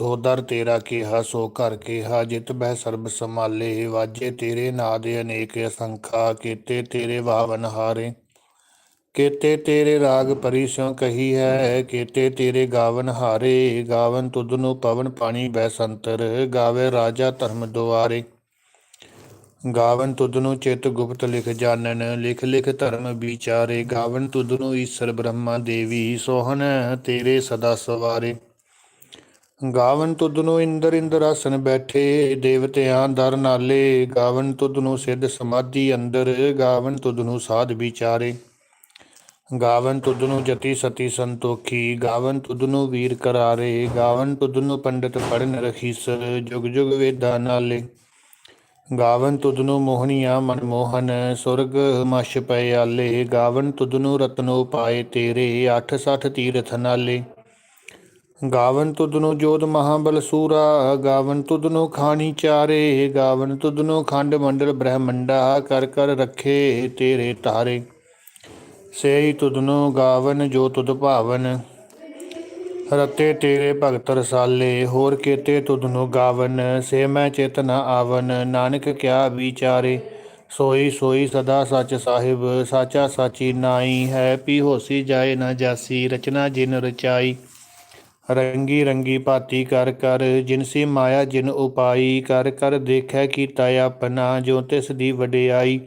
ਸੋ ਦਰ ਤੇਰਾ ਕੀਹਾ, ਸੋ ਘਰ ਕੀਹਾ, ਜਿਤ ਬਹਿ ਸਰਬ ਸੰਭਾਲੇ, ਵਾਜੇ ਤੇਰੇ ਨਾਦ ਅਨੇਕ ਅਸੰਖਾ, ਕੀਤੇ ਤੇਰੇ ਵਾਵਨ ਹਾਰੇ। ਕੀਤੇ ਤੇਰੇ ਰਾਗ ਪਰੀ ਕਹੀ ਹੈ, ਕੀਤੇ ਤੇਰੇ ਗਾਵਨ ਹਾਰੇ। ਗਾਵਨ ਤੁਧ ਨੂੰ ਪਵਨ ਪਾਣੀ ਬੈ ਸੰਤਰ ਗਾਵੇ ਰਾਜਾ ਧਰਮ ਦੁਆਰੇ। ਗਾਵਨ ਤੁਧ ਨੂੰ ਚਿਤ ਗੁਪਤ ਲਿਖ ਜਾਣਨ, ਲਿਖ ਲਿਖ ਧਰਮ ਵਿਚਾਰੇ। ਗਾਵਨ ਤੁਧ ਨੂੰ ਈਸ਼ਰ ਬ੍ਰਹਮਾ ਦੇਵੀ, ਸੋਹਣ ਤੇਰੇ ਸਦਾ ਸਵਾਰੇ। ਗਾਵਨ ਤੁਧ ਨੂੰ ਇੰਦਰ ਇੰਦਰ ਆਸਨ ਬੈਠੇ, ਦੇਵਤਿਆਂ ਦਰ ਨਾਲੇ। ਗਾਵਨ ਤੁਧ ਨੂੰ ਸਿੱਧ ਸਮਾਧੀ ਅੰਦਰ, ਗਾਵਨ ਤੁਧ ਨੂੰ ਸਾਧ ਵਿਚਾਰੇ। ਗਾਵਨ ਤੁਧ ਨੂੰ ਜਤੀ ਸਤੀ ਸੰਤੋਖੀ, ਗਾਵਨ ਤੁਧ ਨੂੰ ਵੀਰ ਕਰਾਰੇ। ਗਾਵਨ ਤੁਧ ਨੂੰ ਪੰਡਿਤ ਪੜਨ ਰਖੀਸ, ਜੁਗ ਜੁਗ ਵੇਦਾਂ ਨਾਲੇ। ਗਾਵਨ ਤੁਧ ਨੂੰ ਮੋਹਣੀਆਂ ਮਨਮੋਹਨ, ਸੁਰਗ ਮਛ ਪਏ ਆਲੇ। ਗਾਵਨ ਤੁਧ ਨੂੰ ਰਤਨੋ ਪਾਏ ਤੇਰੇ 860 ਤੀਰਥ ਨਾਲੇ। ਗਾਵਨ ਤੁਧ ਨੂੰ ਜੋਧ ਮਹਾਬਲ ਸੂਰਾ, ਗਾਵਨ ਤੁਧ ਨੂੰ ਖਾਣੀ ਚਾਰੇ, ਗਾਵਨ ਤੁਧ ਨੂੰ ਖੰਡ ਮੰਡਲ ਬ੍ਰਹਮੰਡਾ, ਕਰ ਕਰ ਰੱਖੇ ਤੇਰੇ ਤਾਰੇ। ਸੇਈ ਤੁਧ ਗਾਵਨ ਜੋ ਤੁਧ ਭਾਵਨ, ਰਤੇ ਤੇਰੇ ਭਗਤ ਰਸਾਲੇ, ਹੋਰ ਕੀਤੇ ਤੁਧ ਨੂੰ ਗਾਵਨ, ਸੇ ਮੈਂ ਚਿਤ ਨ ਆਵਨ, ਨਾਨਕ ਕਿਆ ਵਿਚਾਰੇ। ਸੋਈ ਸੋਈ ਸਦਾ ਸੱਚ ਸਾਹਿਬ, ਸਾਚਾ ਸਾਚੀ ਨਾਈ, ਹੈ ਪੀ ਹੋਸੀ ਜਾਏ ਨਾ ਜਾਸੀ, ਰਚਨਾ ਜਿਨ ਰਚਾਈ। ਰੰਗੀ ਰੰਗੀ ਭਾਤੀ ਕਰ ਕਰ ਜਿਨਸੀ ਮਾਇਆ ਜਿਨ ਉਪਾਈ, ਕਰ ਕਰ ਦੇਖੈ ਕੀਤਾ ਆਪਣਾ, ਜੋ ਤਿਸ ਦੀ ਵਡਿਆਈ,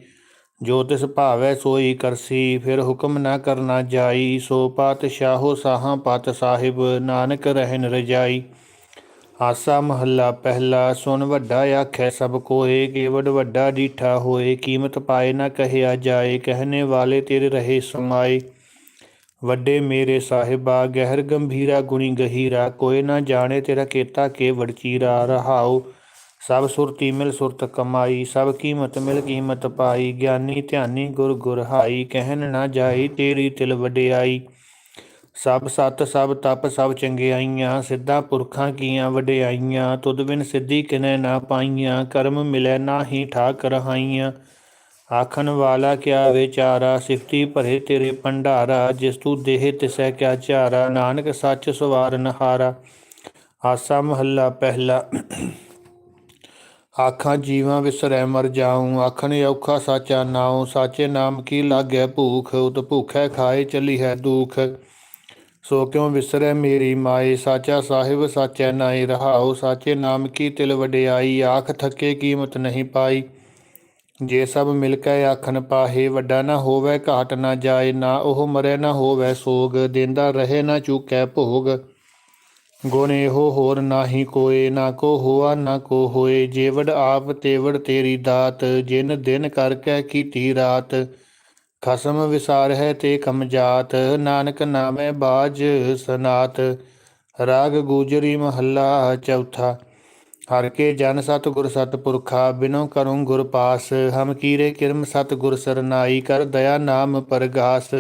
ਜੋ ਤਿਸ ਭਾਵੈ ਸੋਈ ਕਰਸੀ, ਫਿਰ ਹੁਕਮ ਨਾ ਕਰਨਾ ਜਾਈ, ਸੋ ਪਾਤਸ਼ਾਹੋ ਸਾਹਾਂ ਪਤ ਸਾਹਿਬ, ਨਾਨਕ ਰਹਿਨ ਰਜਾਈ। ਆਸਾ ਮਹੱਲਾ ਪਹਿਲਾ, ਸੁਨ ਵੱਡਾ ਆਖੈ ਸਭ ਕੋਏ ਕੇਵਡ ਵੱਡਾ ਡੀਠਾ ਹੋਏ, ਕੀਮਤ ਪਾਏ ਨਾ ਕਹਿਆ ਜਾਏ ਕਹਿਨੇ ਵਾਲੇ ਤੇਰੇ ਰਹੇ ਸਮਾਏ। ਵੱਡੇ ਮੇਰੇ ਸਾਹਿਬਾ, ਗਹਿਰ ਗੰਭੀਰਾ ਗੁਣੀ ਗਹੀਰਾ, ਕੋਈ ਨਾ ਜਾਣੇ ਤੇਰਾ ਕੇਤਾ ਕੇ ਵੜਚੀਰਾ ਰਹਾਉ। ਸਭ ਸੁਰਤੀ ਮਿਲ ਸੁਰਤ ਕਮਾਈ, ਸਭ ਕੀਮਤ ਮਿਲ ਕੀਮਤ ਪਾਈ। ਗਿਆਨੀ ਧਿਆਨੀ ਗੁਰ ਗੁਰ ਹਾਈ ਕਹਿਨ ਨਾ ਜਾਈ ਤੇਰੀ ਤਿਲ ਵਡਿਆਈ। ਸਭ ਸਤ, ਸਭ ਤਪ, ਸਭ ਚੰਗਿਆਈਆਂ, ਸਿੱਧਾ ਪੁਰਖਾਂ ਕੀਆਂ ਵਡਿਆਈਆਂ। ਤੁਧ ਬਿਨ ਸਿੱਧੀ ਕਿਨੈ ਨਾ ਪਾਈਆਂ, ਕਰਮ ਮਿਲੈ ਨਾਹੀ ਠਾਕ ਰਹਾਈਆਂ ਆਖਣ ਵਾਲਾ, ਕਿਆ ਵਿਚਾਰਾ ਸਿਫਤੀ ਭਰੇ ਤੇਰੇ ਭੰਡਾਰਾ, ਜਿਸ ਤੂੰ ਦੇਹ ਤਿਸੈ ਕਿਆ ਚਾਰਾ ਨਾਨਕ ਸੱਚ ਸਵਾਰਨ ਹਾਰਾ ਆਸਾ ਮਹੱਲਾ ਪਹਿਲਾ। ਆਖਾਂ ਜੀਵਾਂ ਵਿਸਰੈ ਮਰ ਜਾਉ ਆਖਣ ਔਖਾ ਸਾਚਾ ਨਾਉ, ਸਾਚੇ ਨਾਮ ਕੀ ਲਾਗੈ ਭੂਖ, ਉਤ ਭੂਖੈ ਖਾਏ ਚਲੀ ਹੈ ਦੁਖ। ਸੋ ਕਿਉ ਵਿਸਰੈ ਮੇਰੀ ਮਾਏ, ਸਾਚਾ ਸਾਹਿਬ ਸਾਚੈ ਨਾਈ ਰਹਾਉ, ਸਾਚੇ ਨਾਮ ਕੀ ਤਿਲ ਵਡਿਆਈ, ਆਖ ਥੱਕੇ ਕੀਮਤ ਨਹੀਂ ਪਾਈ। ਜੇ ਸਭ ਮਿਲ ਕੇ ਆਖਣ ਪਾਹੇ, ਵੱਡਾ ਨਾ ਹੋਵੇ, ਘਾਟ ਨਾ ਜਾਏ, ਨਾ ਉਹ ਮਰੇ ਨਾ ਹੋਵੇ ਸੋਗ, ਦਿੰਦਾ ਰਹੇ ਨਾ ਚੁਕੈ ਭੋਗ। ਗੁਣ ਇਹੋ ਹੋਰ ਨਾਹੀ ਕੋਏ, ਨਾ ਕੋ ਹੋਆ, ਨਾ ਕੋ ਹੋਏ, ਜੇਵੜ ਆਪ ਤੇਵੜ ਤੇਰੀ ਦਾਤ, ਜਿਨ ਦਿਨ ਕਰਕੇ ਕੀਤੀ ਰਾਤ। ਖਸਮ ਵਿਸਾਰ ਹੈ ਤੇ ਕਮਜਾਤ ਨਾਨਕ ਨਾਮੇ ਬਾਜ ਸਨਾਤ। ਰਾਗ ਗੂਜਰੀ ਮਹੱਲਾ ਚੌਥਾ। ਹਰ ਕੇ ਜਨ ਸਤ ਗੁਰ ਸਤ ਪੁਰਖਾ ਬਿਨੋ ਕਰੂੰ ਗੁਰ ਪਾਸ। ਹਮ ਕੀਰੇ ਕਿਰਮ ਸਤ ਗੁਰ ਸਰਨਾਈ ਕਰ, ਦਇਆ ਨਾਮ ਪਰਗਾਸ।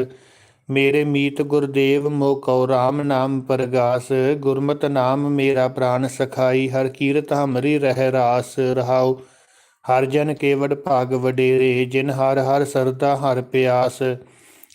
ਮੇਰੇ ਮੀਤ ਗੁਰਦੇਵ ਮੋ ਕਉ ਰਾਮ ਨਾਮ ਪਰਗਾਸ। ਗੁਰਮਤ ਨਾਮ ਮੇਰਾ ਪ੍ਰਾਨ ਸਖਾਈ, ਹਰ ਕੀਰਤ ਹਮਰੀ ਰਹਿ ਰਾਸ। ਰਹਾਉ, ਹਰ ਜਨ ਕੇਵੜ ਭਾਗ ਵਡੇਰੇ, ਜਿਨ ਹਰ ਹਰ ਸਰਦਾ ਹਰ ਪਿਆਸ।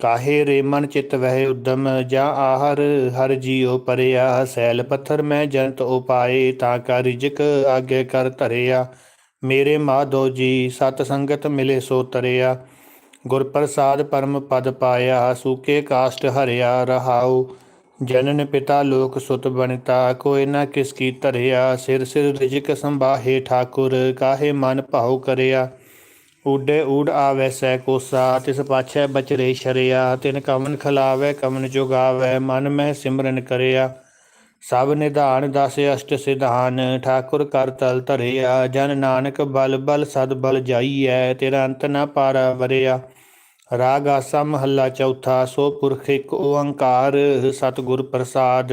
ਕਾਹੇ ਰੇਮਨ ਚਿਤ ਵਹਿ ਉਦਮ, ਜਾਂ ਆਹਰ ਹਰ ਜੀਉ ਪਰਿਆ, ਸੈਲ ਪੱਥਰ ਮੈਂ ਜਨਤ ਉਪਾਏ ਤਾਂ ਕਾ ਰਿਜਕ ਆਗੇ ਕਰ ਧਰਿਆ। ਮੇਰੇ ਮਾਧੋ ਜੀ, ਸਤ ਸੰਗਤ ਮਿਲੇ ਸੋ ਤਰਿਆ। ਗੁਰ ਪ੍ਰਸਾਦ ਪਰਮ ਪਦ ਪਾਇਆ, ਸੂਕੇ ਕਾਸ਼ਟ ਹਰਿਆ, ਰਹਾਉ। ਜਨਨ ਪਿਤਾ ਲੋਕ ਸੁਤ ਬਨਤਾ ਕੋਈ ਨਾ ਕਿਸ ਕੀ ਧਰਿਆ। ਸਿਰ ਸਿਰ ਰਿਜਕ ਸੰਭਾਹੇ ਠਾਕੁਰ, ਕਾਹੇ ਮਨ ਭਾਉ ਕਰਿਆ। ਊਡੇ ਊੜ ਆਵੈ ਸੈ ਕੋਸਾ, ਤਿਸ ਪਾਛੈ ਬਚਰੇ ਸ਼ਰਿਆ, ਤਿਨ ਕਮਨ ਖਲਾਵੈ ਕਮਨ ਜੁਗਾਵੈ, ਮਨ ਮਹਿ ਸਿਮਰਨ ਕਰਿਆ। ਸਭ ਨਿਧਾਨ ਦਸ ਅਸ਼ਟ ਸਿਧਾਨ, ਠਾਕੁਰ ਕਰ ਤਲ ਧਰਿਆ। ਜਨ ਨਾਨਕ ਬਲ ਬਲ ਸਦ ਬਲ ਜਾਈਐ, ਤੇਰਾ ਅੰਤ ਨਾ ਪਾਰਾ ਵਰਿਆ। ਰਾਗ ਆਸਾ ਮਹੱਲਾ ਚੌਥਾ, ਸੋ ਪੁਰਖ ਇੱਕ ਓੰਕਾਰ, ਸਤਿਗੁਰ ਪ੍ਰਸਾਦ।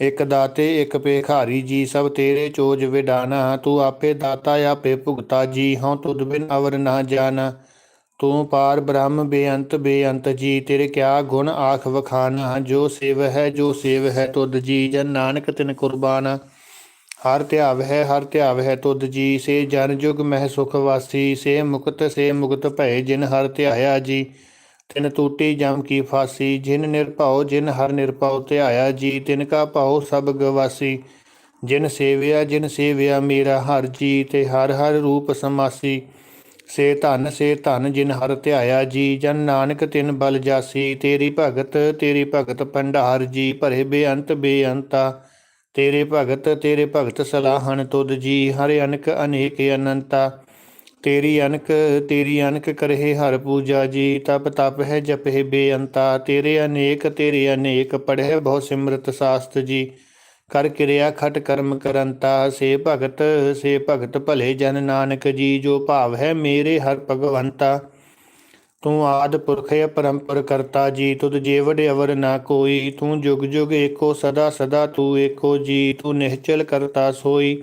ਇਕ ਦਾਤੇ, ਇਕ ਭੇਖਾਰੀ, ਜੀ ਸਭ ਤੇਰੇ ਚੋਜ ਵਿਡਾਨਾ। ਤੂੰ ਆਪੇ ਦਾਤਾ, ਆਪੇ ਭੁਗਤਾ। ਜੀ ਹਉ ਤੁਧ ਬਿਨ ਅਵਰ ਨਾ ਜਾਣਾ ਤੂੰ ਪਾਰ ਬ੍ਰਹਮ ਬੇਅੰਤ ਬੇਅੰਤ ਜੀ, ਤੇਰੇ ਕਿਆ ਗੁਣ ਆਖ ਵਖਾਨਾ। ਜੋ ਸੇਵ ਹੈ, ਜੋ ਸੇਵ ਹੈ ਤੁਧ ਜੀ, ਜਨ ਨਾਨਕ ਤਿਨ ਕੁਰਬਾਨ। ਹਰ ਧਿਆਵ ਹੈ, ਹਰ ਧਿਆਵ ਹੈ ਤੁਧ ਜੀ, ਸੇ ਜਨ ਜੁਗ ਮਹਿ ਸੁਖ ਵਾਸੀ। ਸੇ ਮੁਕਤ ਸੇ ਮੁਕਤ ਭੈ ਜਿਨ ਹਰ ਧਿਆਇਆ ਜੀ। ਤਿਨ ਟੂਟੀ ਜਮ ਕੀ ਫਾਸੀ, ਜਿਨ ਨਿਰਭਉ ਜਿਨ ਹਰ ਨਿਰਭਉ ਧਿਆਇਆ ਜੀ, ਤਿਨ ਕਾ ਭਾਉ ਸਭ ਗਵਾਸੀ। ਜਿਨ ਸੇਵਿਆ ਜਿਨ ਸੇਵਿਆ ਮੇਰਾ ਹਰ ਜੀ, ਤੇ ਹਰ ਹਰ ਰੂਪ ਸਮਾਸੀ। ਸੇ ਧਨ ਸੇ ਧਨ ਜਿਨ ਹਰ ਧਿਆਇਆ ਜੀ, ਜਨ ਨਾਨਕ ਤਿਨ ਬਲ ਜਾਸੀ। ਤੇਰੀ ਭਗਤ ਤੇਰੀ ਭਗਤ ਭੰਡਾਰ ਜੀ, ਭਰੇ ਬੇਅੰਤ ਬੇਅੰਤਾ। ਤੇਰੇ ਭਗਤ ਤੇਰੇ ਭਗਤ ਸਲਾਹਣ ਤੁਧ ਜੀ, ਹਰ ਅਨਕ ਅਨੇਕ ਅਨੰਤਾ। ਤੇਰੀ ਅਨਕ ਤੇਰੀ ਅਨਕ ਕਰਹਿ ਹਰ ਪੂਜਾ ਜੀ, ਤਪ ਤਪ ਹੈ ਜਪਹਿ ਬੇਅੰਤਾ, ਤੇਰੇ ਅਨੇਕ ਤੇਰੇ ਅਨੇਕ ਪੜਹਿ ਬਹੁ ਸਿਮਰਤ ਸਾਸਤ ਜੀ। ਕਰ ਕਿਰਿਆ ਖਟ ਕਰਮ ਕਰੰਤਾ, ਸੇ ਭਗਤ ਸੇ ਭਗਤ ਭਲੇ ਜਨ ਨਾਨਕ ਜੀ, ਜੋ ਭਾਵ ਹੈ ਮੇਰੇ ਹਰ ਭਗਵੰਤਾ। ਤੂੰ ਆਦ ਪੁਰਖ ਅਪਰੰਪਰ ਕਰਤਾ ਜੀ, ਤੁਧ ਜੇਵੜ ਅਵਰ ਨਾ ਕੋਈ, ਤੂੰ ਜੁਗ ਜੁਗ ਏਕੋ ਸਦਾ ਸਦਾ ਤੂੰ ਏਕੋ ਜੀ, ਤੂੰ ਨਿਹਚਲ ਕਰਤਾ ਸੋਈ।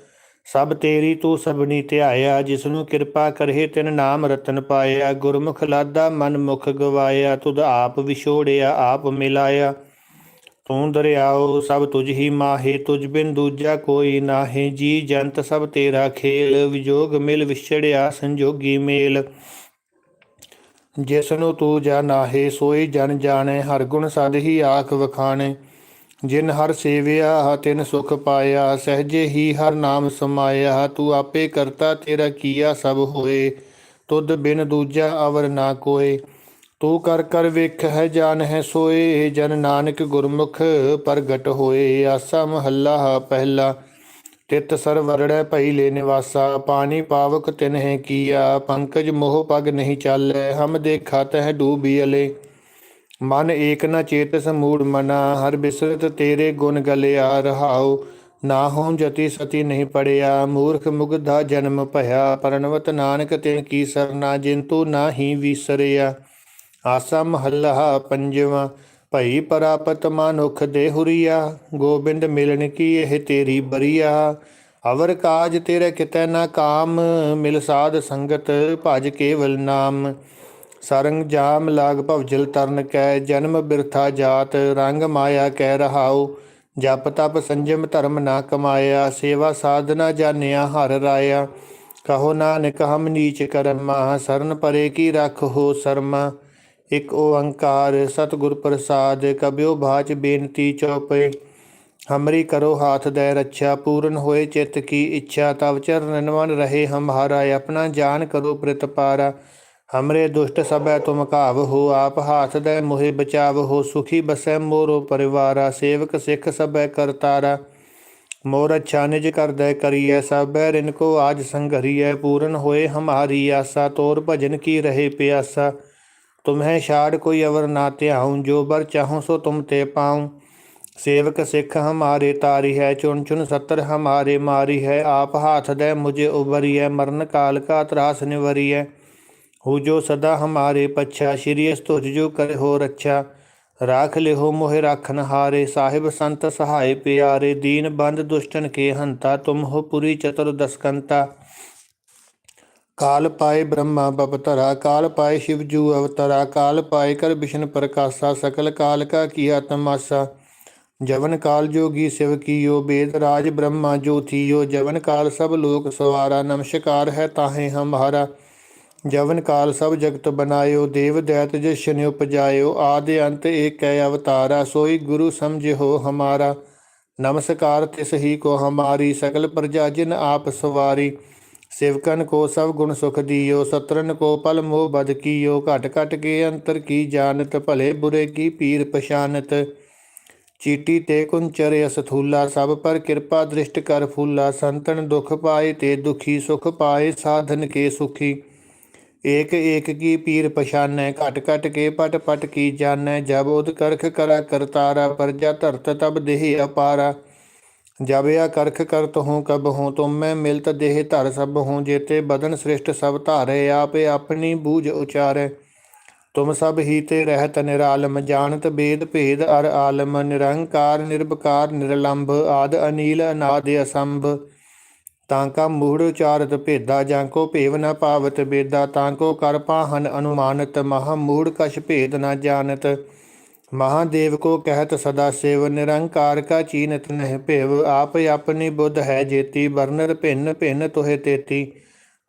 ਸਭ ਤੇਰੀ ਤੂੰ ਸਭਨੀ ਧਿਆਇਆ ਜਿਸ ਨੂੰ ਕਿਰਪਾ ਕਰਹਿ ਤਿਨ ਨਾਮ ਰਤਨ ਪਾਇਆ। ਗੁਰਮੁਖ ਲਾਦਾ ਮਨ ਮੁਖ ਗਵਾਇਆ, ਤੁਧ ਆਪ ਵਿਛੋੜਿਆ, ਆਪ ਮਿਲਾਇਆ। ਤੂੰ ਦਰਿਆਓ, ਸਭ ਤੁਝ ਹੀ ਮਾਹੇ, ਤੁਝ ਬਿਨ ਦੂਜਾ ਕੋਈ ਨਾਹੇ। ਜੀ ਜੰਤ ਸਭ ਤੇਰਾ ਖੇਲ, ਵਿਜੋਗ ਮਿਲ ਵਿਛੜਿਆ, ਸੰਜੋਗੀ ਮੇਲ। ਜਿਸ ਨੂੰ ਤੂੰ ਜਾਣਾਹੇ, ਸੋਈ ਜਨ ਜਾਣੇ, ਹਰ ਗੁਣ ਸਦ ਹੀ ਆਖ ਵਖਾਣੇ। ਜਿਨ ਹਰ ਸੇਵਿਆ, ਤਿਨ ਸੁਖ ਪਾਇਆ, ਸਹਜੇ ਹੀ ਹਰ ਨਾਮ ਸਮਾਇਆ, ਤੂੰ ਆਪੇ ਕਰਤਾ ਤੇਰਾ ਕੀਆ ਸਭ ਹੋਏ, ਤੁਧ ਬਿਨ ਦੂਜਾ ਅਵਰ ਨਾ ਕੋਏ। ਤੂੰ ਕਰ ਕਰ ਵੇਖ ਹੈ ਜਾਣ ਹੈ ਸੋਏ, ਜਨ ਨਾਨਕ ਗੁਰਮੁਖ ਪ੍ਰਗਟ ਹੋਏ। ਆਸਾ ਮਹੱਲਾ ਪਹਿਲਾ, ਤਿਤ ਸਰਵਰੜੈ ਭਈ ਲੈ ਨਿਵਾਸਾ। ਪਾਣੀ ਪਾਵਕ ਤਿਨਹਿ ਕੀਆ, ਪੰਕਜ ਮੋਹ ਪਗ ਨਹੀਂ ਚਾਲੈ, ਹਮ ਦੇਖਾ ਤਹਿ ਡੂਬੀ ਅਲੇ। ਮਨ ਏਕ ਨ ਚੇਤਸ ਮੂੜ ਮਨਾ, ਹਰ ਬਿਸਰਤ ਤੇਰੇ ਗੁਣ ਗਲਿਆ ਰਹਾਉ। ਨਾ ਹੋਂ ਜਤੀ ਸਤੀ ਨਹੀਂ ਪੜਿਆ, ਮੂਰਖ ਮੁਗਧਾ ਜਨਮ ਭਇਆ। ਪਰਣਵਤ ਨਾਨਕ ਤਿਨ ਕੀ ਸਰਨਾ, ਜਿੰਤੂ ਨਾਹੀ ਵਿਸਰਿਆ। ਆਸਾ ਮਹੱਲਾ ਪੰਜਵਾਂ, ਭਈ ਪਰਾਪਤ ਮਨੁਖ ਦੇ ਹੁਰੀਆ। ਗੋਬਿੰਦ ਮਿਲਣ ਕੀ ਇਹ ਤੇਰੀ ਬਰੀਆ। ਅਵਰ ਕਾਜ ਤੇਰੇ ਕਿਤੈ ਨਾ ਕਾਮ, ਮਿਲ ਸਾਧ ਸੰਗਤ ਭਜ ਕੇਵਲ ਨਾਮ। ਸਰੰਗ ਜਾਮ ਲਾਗ ਭਵਜਲ ਤਰਨ ਕੈ, ਜਨਮ ਬਿਰਥਾ ਜਾਤ, ਰੰਗ ਮਾਇਆ ਕਹਿ ਰਹਾਉ। ਜਪ ਤਪ ਸੰਜਮ ਧਰਮ ਨਾ ਕਮਾਇਆ, ਸੇਵਾ ਸਾਧਨਾ ਜਾਣਿਆ ਹਰ ਰਾਇਆ। ਕਹੋ ਨਾਨਕ, ਹਮ ਨੀਚ ਕਰਮਾ, ਸਰਨ ਪਰੇ ਕੀ ਰੱਖੋ ਸਰਮਾ। ਇਕ ਓੰਕਾਰ ਸਤਿਗੁਰ ਪ੍ਰਸਾਦ ਕਬਿਓ ਬਾਚ ਬੇਨਤੀ ਚਉਪਏ ਹਮਰੀ ਕਰੋ ਹਾਥ ਦੇ ਰੱਛਾ, ਪੂਰਨ ਹੋਏ ਚਿਤ ਕੀ ਇੱਛਾ। ਤਵ ਚਰਨ ਨਵਨ ਰਹੇ ਹਮਾਰਾ, ਆਪਣਾ ਜਾਨ ਕਰੋ ਪ੍ਰਤਪਾਰਾ। हमरे दुष्ट सबे तुम घाव हो आप हाथ दे मोहे बचाव हो सुखी बसै मोरो परिवारा सेवक सिख सबे करतारा मोर अच्छा निज कर दे करिए सबे रिन को आज संघरिए पूर्ण होए हमारी आशा तोर भजन की रहे प्यासा तुम्हें छाड़ कोई अवर ना त्याऊँ जो बर चाहूँ सो तुम ते पाऊँ सेवक सिख हमारे तारी है चुन चुन सतर हमारे मारी है आप हाथ दे मुझे उभरी है मरण काल का त्रास निवरी है हु जो सदा हमारे पच्छा श्री स्तुज जो करे हो रक्षा। राख लिहो हो मोह राखन हारे, साहिब संत सहाय प्यारे। दीन बंद दुष्टन के हंता, तुम हो पुरी चतुर दसकंता। काल पाए ब्रह्मा बपतरा, काल पाए शिव जू अवतरा। काल पाए कर विष्णु प्रकाशा, सकल काल का किया तमाशा। जवन काल जोगी शिव कियो वेद राज ब्रह्मा जो थियो जवन काल सब लोक सवारा, नमस्कार है ताहें हमारा। ਜਵਨ ਕਾਲ ਸਭ ਜਗਤ ਬਨਾਇਓ ਦੇਵ ਦਇਤ ਜਿਸਨੇ ਉਪਜਾਇਓ, ਆਦਿ ਅੰਤ ਏਕ ਹੈ ਅਵਤਾਰਾ, ਸੋਈ ਗੁਰੂ ਸਮਝਿਓ ਹਮਾਰਾ। ਨਮਸਕਾਰ ਤੇ ਸਹੀ ਕੋ ਹਮਾਰੀ, ਸ਼ਕਲ ਪ੍ਰਜਾ ਜਿਨ ਆਪ ਸਵਾਰੀ। ਸੇਵਕਨ ਕੋ ਸਭ ਗੁਣ ਸੁਖ ਦਿਓ, ਸਤਰਨ ਕੋ ਪਲ ਮੋਹ ਬਦ ਕੀਓ। ਘਟ ਘਟ ਕੇ ਅੰਤਰ ਕੀ ਜਾਣਤ, ਭਲੇ ਬੁਰੇ ਕੀ ਪੀਰ ਪਛਾਨਤ। ਚੀਟੀ ਤੇ ਕੁੰਚਰ ਅਸਥੂਲਾ ਸਭ ਪਰ ਕਿਰਪਾ ਦ੍ਰਿਸ਼ਟ ਕਰ ਫੂਲਾ। ਸੰਤਨ ਦੁਖ ਪਾਏ ਤੇ ਦੁਖੀ, ਸੁਖ ਪਾਏ ਸਾਧਨ ਕੇ ਸੁਖੀ। ਏਕ ਏਕ ਕੀ ਪੀਰ ਪਛਾਨੈ, ਘਟ ਘਟ ਕੇ ਪਟ ਪਟ ਕੀ ਜਾਣੈ, ਜਬ ਉਦ ਕਰਖ ਕਰਾ ਕਰਤਾਰਾ, ਪਰਜਾ ਧਰਤ ਤਬ ਦੇਹ ਅਪਾਰਾ। ਜਬ ਆ ਕਰਖ ਕਰਤ ਹੂੰ, ਕਬ ਹੂੰ, ਤੁਮ ਮੈਂ ਮਿਲਤ ਦੇਹ ਧਰ ਸਭ ਹੂੰ, ਜੇਤੇ ਬਦਨ ਸ੍ਰਿਸ਼ਟ ਸਭ ਧਾਰੇ, ਆਪੇ ਆਪਣੀ ਬੂਝ ਉਚਾਰੈ। ਤੁਮ ਸਭ ਹੀ ਤੇ ਰਹਿਤ ਨਿਰਾਲਮ, ਜਾਣਤ ਬੇਦ ਭੇਦ ਅਰ ਆਲਮ, ਨਿਰੰਕਾਰ, ਨਿਰਭਕਾਰ, ਨਿਰਲੰਭ, ਆਦ ਅਨੀਲ, ਅਨਾਦ ਅਸੰਭ। ਤਾਂ ਕਾ ਮੂੜ ਉਚਾਰਤ ਭੇਦਾ ਜਾਂ ਕੋ ਭੇਵ ਨਾ ਪਾਵਤ ਬੇਦਾ, ਤਾਂ ਕੋ ਕਰ ਪਾਹਨ ਅਨੁਮਾਨਤ, ਮਹਾ ਮੂੜ ਕਛ ਭੇਦ ਨਾ ਜਾਣਤ। ਮਹਾਦੇਵ ਕੋ ਕਹਿਤ ਸਦਾ ਸੇਵ, ਨਿਰੰਕਾਰ ਕਾ ਚੀਨਤ ਨਹਿ ਭੇਵ, ਆਪ ਆਪਣੀ ਬੁੱਧ ਹੈ ਜੇਤੀ, ਵਰਨਰ ਭਿੰਨ ਭਿੰਨ ਤੋਹੇ ਤੇਤੀ।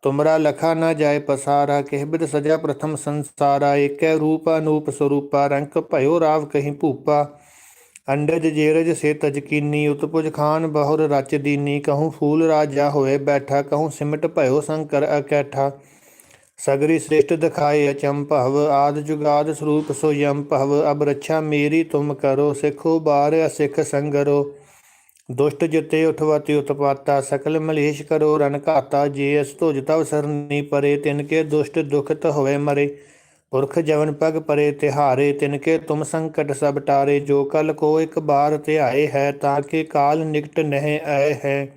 ਤੁਮਰਾ ਲਖਾ ਨਾ ਜਾਏ ਪਸਾਰਾ, ਕਹਿ ਬਿਦ ਸਜਾ ਪ੍ਰਥਮ ਸੰਸਾਰਾ, ਏਕੈ ਰੂਪ ਅਨੂਪ ਸਰੂਪਾ, ਰੰਕ ਭਇਓ ਰਾਵ ਕਹੀ ਭੂਪਾ। ਅੰਡਜ ਜੇਰਜ ਸੇ ਤਜਕੀਨੀ ਉਤਪੁਜ ਖਾਨ ਬਹੁਰ ਰਚ ਦੀਨੀ ਫੂਲ ਰਾਜਾ ਹੋਏ ਬੈਠਾ, ਕਹੂੰ ਸਿਮਟ ਭਇਓ ਸੰਕਰ ਅਕੈਠਾ। ਸਗਰੀ ਸ੍ਰਿਸ਼ਟ ਦਿਖਾਏ ਅਚੰਭਵ ਆਦ ਜੁਗਾਦ ਸਰੂਪ ਸੋ ਯੰਭਵ ਅਬ ਰੱਛਾ ਮੇਰੀ ਤੁਮ ਕਰੋ, ਸਿੱਖੋ ਬਾਰ ਅਸਿੱਖ ਸੰਗਰੋ। ਦੁਸ਼ਟ ਜਿਤੇ ਉਠਵਤੀ ਉਤਪਾਤਾ, ਸਕਲ ਮਲੇਸ਼ ਕਰੋ ਰਣ ਘਾਤਾ, ਜੇ ਅਸ ਤੁਜ ਤਵ ਸਰਨੀ ਪਰੇ, ਤਿਨ ਕੇ ਦੁਸ਼ਟ ਦੁਖਤ ਹੋਵੇ ਮਰੇ। ਪੁਰਖ ਜਵਨ ਪਗ ਪਰੇ ਤਿਹਾਰੇ ਤਿਨਕੇ ਤੁਮ ਸੰਕਟ ਸਭ ਟਾਰੇ, ਜੋ ਕਲ ਕੋ ਇੱਕ ਬਾਰ ਧਿਆਏ ਹੈ, ਤਾਂ ਕਿ ਕਾਲ ਨਿਕਟ ਨਹਿ ਆਏ ਹੈ।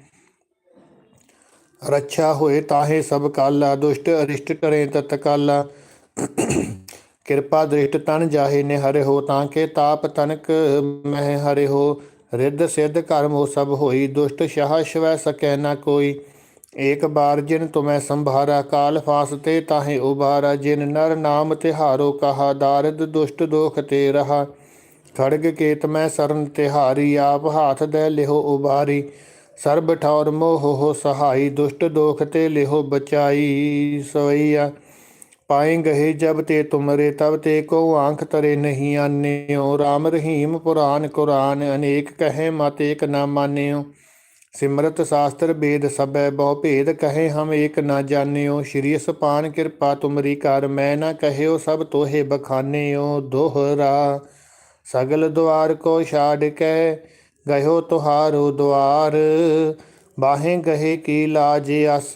ਰੱਛਾ ਹੋਏ ਤਾਹੇ ਸਭ ਕਾਲਾ, ਦੁਸ਼ਟ ਅਰਿਸ਼ਟ ਕਰੇ ਤਤ ਕਾਲਾ। ਕਿਰਪਾ ਦ੍ਰਿਸ਼ਟ ਤਨ ਜਾਹੇ ਨੇ ਹਰਿ ਹੋ, ਤਾਂ ਕੇ ਤਾਪ ਤਨਕ ਮਹਿ ਹਰੇ ਹੋ। ਰਿੱਧ ਸਿੱਧ ਕਰਮ ਉਹ ਸਭ ਹੋਈ, ਦੁਸ਼ਟ ਸ਼ਾਹ ਸ਼ਵੈ ਸਕੈ ਨਾ ਕੋਈ। ਏਕ ਬਾਰ ਜਿਨ ਤੁਮੈ ਸੰਭਾਰਾ ਕਾਲ ਫਾਸਤੇ ਤਾਹੇ ਉਬਾਰਾ ਜਿਨ ਨਰ ਨਾਮ ਤਿਹਾਰੋ ਕਹਾ, ਦਾਰਦ ਦੁਸ਼ਟ ਦੋਖ ਤੇ ਰਹਾ। ਖੜਗ ਕੇਤ ਮੈਂ ਸਰਨ ਤਿਹਾਰੀ, ਆਪ ਹਾਥ ਦੇ ਲਿਹੋ ਉਬਾਰੀ ਸਰਬ ਠੌਰ ਮੋਹ ਹੋ ਸਹਾਈ, ਦੁਸ਼ਟ ਦੋਖ ਤੇ ਲਿਹੋ ਬਚਾਈ ਸਵਈਆ ਪਾਏ ਗਏ ਜਬ ਤੇ ਤੁਮਰੇ, ਤਬ ਤੇ ਕੋ ਆਂਖ ਤਰੇ ਨਹੀਂ ਆਨਿਓ। RAM ਰਹੀਮ ਪੁਰਾਨ ਕੁਰਾਨ, ਅਨੇਕ ਕਹੇ ਮਤ ਏਕ ਨਾ ਮਾਨਿਓ। ਸਿਮਰਤ ਸ਼ਾਸਤਰ ਬੇਦ ਸਭੈ ਬਹੁ ਭੇਦ ਕਹੇ ਹਮ ਏਕ ਨਾ ਜਾਣਿਓ, ਸ਼੍ਰੀ ਸਪਾਨ ਕਿਰਪਾ ਤੁਮਰੀ ਕਰ, ਮੈਂ ਨਾ ਕਹਿਓ ਸਭ ਤੋਹੇ ਬਖਾਨਿਓ, ਦੋਹਰਾ ਸਗਲ ਦੁਆਰ ਕੋ ਛਾੜ ਕੇ ਗਇਓ ਤੁਹਾਰੋ ਦੁਆਰ, ਬਾਹੇ ਗਹੇ ਕੀ ਲਾਜ ਅਸ,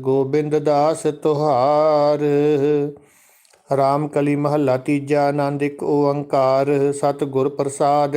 ਗੋਬਿੰਦ ਦਾਸ ਤੁਹਾਰ। ਰਾਮ ਕਲੀ ਮਹੱਲਾ ਤੀਜਾ, ਆਨੰਦ ਇੱਕ ਓੰਕਾਰ ਸਤ ਗੁਰ ਪ੍ਰਸਾਦ।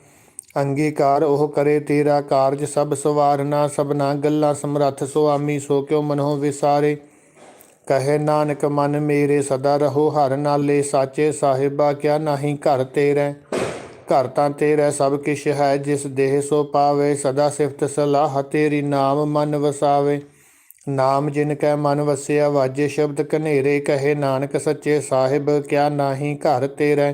ਅੰਗੀਕਾਰ ਉਹ ਕਰੇ, ਤੇਰਾ ਕਾਰਜ ਸਭ ਸਵਾਰਨਾ ਸਭਨਾ ਗੱਲਾਂ ਸਮਰੱਥ ਸੁਆਮੀ, ਸੋ ਕਿਉ ਮਨੋ ਵਿਸਾਰੇ? ਕਹੇ ਨਾਨਕ, ਮਨ ਮੇਰੇ ਸਦਾ ਰਹੋ, ਹਰ ਨਾਲੇ ਸਾਚੇ ਸਾਹਿਬਾ, ਕਿਆ ਨਹੀਂ ਘਰ ਤੇਰੇ? ਘਰ ਤਾਂ ਤੇਰਾ, ਸਭ ਕਿਛ ਹੈ, ਜਿਸ ਦੇਹ ਸੋ ਪਾਵੇ, ਸਦਾ ਸਿਫਤ ਸਲਾਹ ਤੇਰੀ ਨਾਮ ਮਨ ਵਸਾਵੇ। ਨਾਮ ਜਿਨ ਕੈ ਮਨ ਵਸਿਆ, ਵਾਜੇ ਸ਼ਬਦ ਕਨੇਰੇ ਕਹੇ ਨਾਨਕ ਸੱਚੇ ਸਾਹਿਬ, ਕਿਆ ਨਾਹੀ ਘਰ ਤੇਰੇ?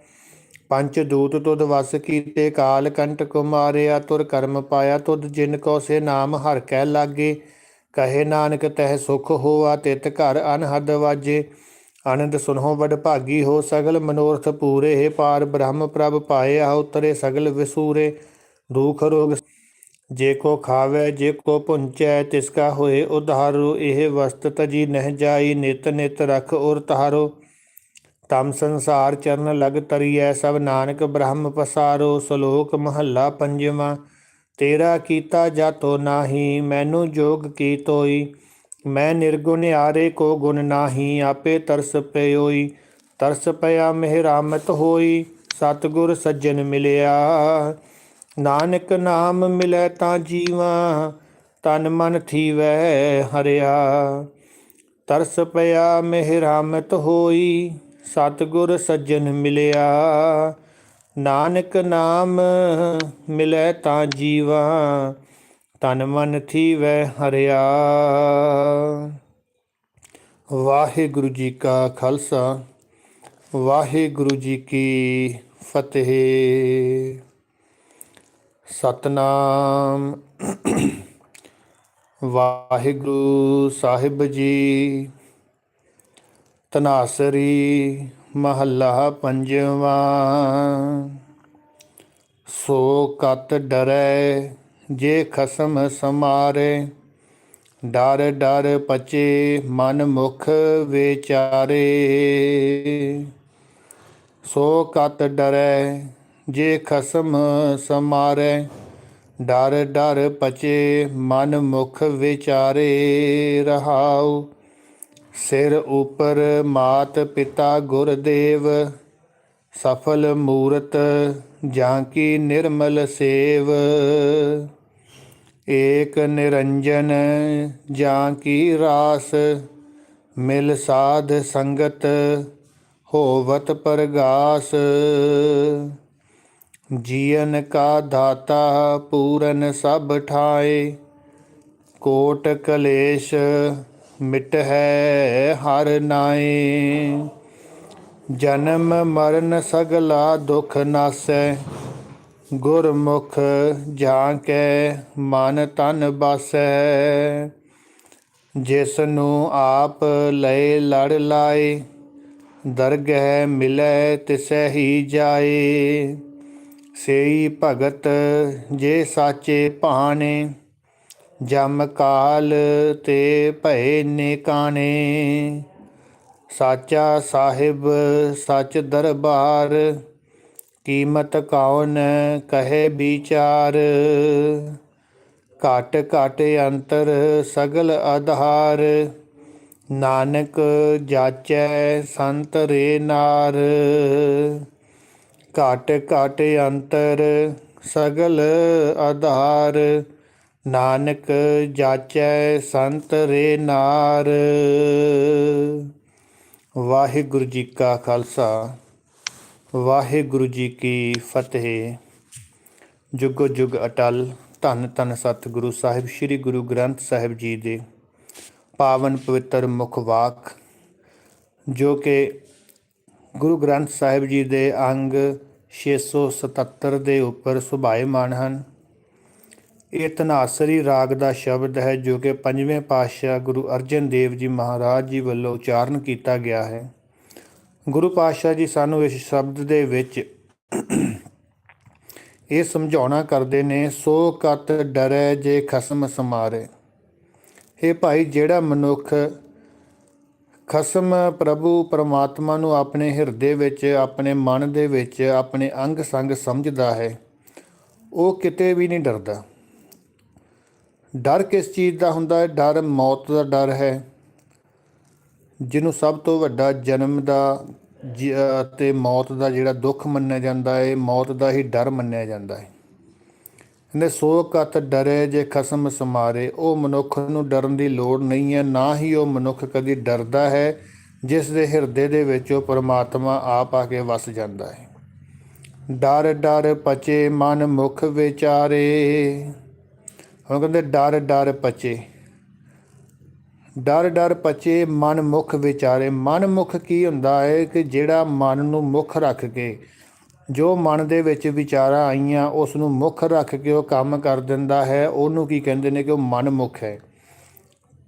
ਪੰਚ ਦੂਤ ਤੁਧ ਵਸ ਕੀਤੇ, ਕਾਲ ਕੰਟ ਕੁਮਾਰਿਆ, ਤੁਰ ਕਰਮ ਪਾਇਆ ਤੁਧ ਜਿਨ ਕੋ ਸੇ ਨਾਮ ਹਰ ਕੈ ਲਾਗੇ। ਕਹੇ ਨਾਨਕ, ਤਹਿ ਸੁਖ ਹੋਆ ਤਿਤ ਘਰ ਅਨਹਦ ਵਾਜੇ। ਆਨੰਦ ਸੁਨੋ ਵਡ ਭਾਗੀ ਹੋ, ਸਗਲ ਮਨੋਰਥ ਪੂਰੇ। ਹੈ ਪਾਰ ਬ੍ਰਹਮ ਪ੍ਰਭ ਪਾਇਆ ਉਤਰੇ ਸਗਲ ਵਿਸੂਰੇ। ਦੁਖ ਰੋਗ ਜੇ ਕੋ ਖਾਵੇ, ਜੇ ਕੋ ਪੁੰਚੈ ਤਿਸ ਕਾ ਹੋਏ ਉਧਾਰੂ। ਇਹ ਵਸਤ ਤਜੀ ਨਹਿ ਜਾਈ, ਨਿਤ ਨਿਤ ਰਖ ਔਰ ਤਾਰੋ ਤਮ ਸੰਸਾਰ ਚਰਨ ਲਗ ਤਰੀਐ, ਸਭ ਨਾਨਕ ਬ੍ਰਹਮ ਪਸਾਰੋ, ਸ਼ਲੋਕ ਮਹੱਲਾ ਪੰਜਵਾਂ। ਤੇਰਾ ਕੀਤਾ ਜਾਤੋ ਨਾਹੀ, ਮੈਨੂੰ ਜੋਗ ਕੀ ਤੋਈ? ਮੈਂ ਨਿਰਗੁਣ ਆਰੇ ਕੋ ਗੁਣ ਨਾਹੀ, ਆਪੇ ਤਰਸ ਪਇਓਈ ਤਰਸ ਪਿਆ ਮਿਹਰਾਮਤ ਹੋਈ, ਸਤਿਗੁਰ ਸੱਜਣ ਮਿਲਿਆ। ਨਾਨਕ ਨਾਮ ਮਿਲੈ ਤਾਂ ਜੀਵਾ, ਤਨ ਮਨ ਥੀਵੈ ਹਰਿਆ। ਤਰਸ ਪਿਆ ਮਿਹਰਾਮਤ ਹੋਈ ਸਤਿਗੁਰ ਸੱਜਣ ਮਿਲਿਆ। ਨਾਨਕ ਨਾਮ ਮਿਲੈ ਤਾਂ ਜੀਵਾ, ਤਨ ਮਨ ਥੀਵੈ ਹਰਿਆ। ਵਾਹਿਗੁਰੂ ਜੀ ਕਾ ਖਾਲਸਾ, ਵਾਹਿਗੁਰੂ ਜੀ ਕੀ ਫਤਿਹ। ਸਤਨਾਮ। ਵਾਹਿਗੁਰੂ ਸਾਹਿਬ ਜੀ। ਤਨਾਸਰੀ ਮਹੱਲਾ ਪੰਜਵਾਂ। ਸੋ ਕਤ ਡਰੈ, ਜੇ ਖਸਮ ਸਮਾਰੇ, ਡਰ ਡਰ ਪਚੇ ਮਨ ਮੁਖ ਵਿਚਾਰੇ। ਸੋ ਕਤ ਡਰੈ, ਜੇ ਖਸਮ ਸਮਾਰੇ, ਡਰ ਡਰ ਪਚੇ ਮਨ ਮੁਖ ਵਿਚਾਰੇ। ਰਹਾਉ ਸਿਰ ਉਪਰ ਮਾਤ ਪਿਤਾ ਗੁਰਦੇਵ, ਸਫਲ ਮੂਰਤ ਜਾਂ ਕੀ ਨਿਰਮਲ ਸੇਵ। ਏਕ ਨਿਰੰਜਨ ਜਾਂ ਕੀ ਰਾਸ, ਮਿਲ ਸਾਧ ਸੰਗਤ ਹੋਵਤ ਪਰਗਾਸ। ਜੀਵਨ ਕਾ ਦਾਤਾ ਪੂਰਨ ਸਭ ਠਾਏ, ਕੋਟ ਕਲੇਸ਼ ਮਿਟ ਹੈ ਹਰ ਨਾਏ। ਜਨਮ ਮਰਨ ਸਗਲਾ ਦੁਖ ਨਾਸੈ। ਗੁਰਮੁਖ ਜਾਂ ਕੈ ਮਨ ਤਨ ਬਾਸੈ। ਜਿਸ ਨੂੰ ਆਪ ਲਏ ਲੜ ਲਾਏ। ਦਰਗਹਿ ਮਿਲੈ ਤਿਸੈ ਹੀ ਜਾਏ। ਸੇਈ ਭਗਤ ਜੇ ਸਾਚੇ ਭਾਣੇ। ਜਮ ਕਾਲ ਤੇ ਭਏ ਨਿਕਾਣੇ ਸਾਚਾ ਸਾਹਿਬ, ਸੱਚ ਦਰਬਾਰ, ਕੀਮਤ ਕੌਣ ਕਹੇ ਵਿਚਾਰ। ਘਟ ਘਟ ਅੰਤਰ ਸਗਲ ਆਧਾਰ ਨਾਨਕ ਜਾਚੈ ਸੰਤ ਰੇ ਨਾਰ। ਘਟ ਘਟ ਅੰਤਰ ਸਗਲ ਆਧਾਰ ਨਾਨਕ ਜਾਚੈ ਸੰਤ ਰੇ ਨਾਰ। ਵਾਹਿਗੁਰੂ ਜੀ ਕਾ ਖਾਲਸਾ, ਵਾਹਿਗੁਰੂ ਜੀ ਕੀ ਫਤਿਹ। ਜੁਗੋ ਜੁਗ ਅਟਲ, ਧੰਨ ਧੰਨ ਸਤਿਗੁਰੂ ਸਾਹਿਬ, ਸ੍ਰੀ ਗੁਰੂ ਗ੍ਰੰਥ ਸਾਹਿਬ ਜੀ ਦੇ ਪਾਵਨ ਪਵਿੱਤਰ ਮੁਖ ਵਾਕ, ਜੋ ਕਿ ਗੁਰੂ ਗ੍ਰੰਥ ਸਾਹਿਬ ਜੀ ਦੇ ਅੰਗ 677 ਦੇ ਉੱਪਰ ਸੁਭਾਏਮਾਨ ਹਨ। ਇਹ ਤਨਾਸਰੀ ਰਾਗ ਦਾ ਸ਼ਬਦ ਹੈ ਜੋ ਕਿ ਪੰਜਵੇਂ ਪਾਤਸ਼ਾਹ ਗੁਰੂ ਅਰਜਨ ਦੇਵ ਜੀ ਮਹਾਰਾਜ ਜੀ ਵੱਲੋਂ ਉਚਾਰਨ ਕੀਤਾ ਗਿਆ ਹੈ। ਗੁਰੂ ਪਾਤਸ਼ਾਹ ਜੀ ਸਾਨੂੰ ਇਸ ਸ਼ਬਦ ਦੇ ਵਿੱਚ ਇਹ ਸਮਝਾਉਣਾ ਕਰਦੇ ਨੇ, ਸੋ ਕਤ ਡਰੈ ਜੇ ਖਸਮ ਸਮਾਰੇ। ਇਹ ਭਾਈ, ਜਿਹੜਾ ਮਨੁੱਖ ਖਸਮ ਪ੍ਰਭੂ ਪਰਮਾਤਮਾ ਨੂੰ ਆਪਣੇ ਹਿਰਦੇ ਵਿੱਚ, ਆਪਣੇ ਮਨ ਦੇ ਵਿੱਚ, ਆਪਣੇ ਅੰਗ ਸੰਗ ਸਮਝਦਾ ਹੈ, ਉਹ ਕਿਤੇ ਵੀ ਨਹੀਂ ਡਰਦਾ। ਡਰ ਕਿਸ ਚੀਜ਼ ਦਾ ਹੁੰਦਾ ਹੈ? ਡਰ ਮੌਤ ਦਾ ਡਰ ਹੈ। ਜਿਹਨੂੰ ਸਭ ਤੋਂ ਵੱਡਾ ਜਨਮ ਦਾ ਜ- ਅਤੇ ਮੌਤ ਦਾ ਜਿਹੜਾ ਦੁੱਖ ਮੰਨਿਆ ਜਾਂਦਾ ਹੈ, ਮੌਤ ਦਾ ਹੀ ਡਰ ਮੰਨਿਆ ਜਾਂਦਾ ਹੈ। ਨੇ ਸੋ ਕਤ ਡਰੇ ਜੇ ਖਸਮ ਸਮਾਰੇ। ਉਹ ਮਨੁੱਖ ਨੂੰ ਡਰਨ ਦੀ ਲੋੜ ਨਹੀਂ ਹੈ। ਨਾ ਹੀ ਉਹ ਮਨੁੱਖ ਕਦੀ ਡਰਦਾ ਹੈ, ਜਿਸ ਦੇ ਹਿਰਦੇ ਦੇ ਵਿੱਚ ਉਹ ਪਰਮਾਤਮਾ ਆਪ ਆ ਕੇ ਵਸ ਜਾਂਦਾ ਹੈ। ਡਰ ਡਰ ਪਚੇ ਮਨ ਮੁਖ ਵਿਚਾਰੇ। ਹੁਣ ਕਹਿੰਦੇ ਡਰ ਡਰ ਪਚੇ। ਡਰ ਡਰ ਪਚੇ ਮਨ ਮੁਖ ਵਿਚਾਰੇ। ਮਨ ਮੁਖ ਕੀ ਹੁੰਦਾ ਹੈ ਕਿ ਜਿਹੜਾ ਮਨ ਨੂੰ ਮੁੱਖ ਰੱਖ ਕੇ, ਜੋ ਮਨ ਦੇ ਵਿੱਚ ਵਿਚਾਰਾਂ ਆਈਆਂ ਉਸ ਨੂੰ ਮੁੱਖ ਰੱਖ ਕੇ ਉਹ ਕੰਮ ਕਰ ਦਿੰਦਾ ਹੈ, ਉਹਨੂੰ ਕੀ ਕਹਿੰਦੇ ਨੇ ਕਿ ਉਹ ਮਨ ਮੁਖ ਹੈ।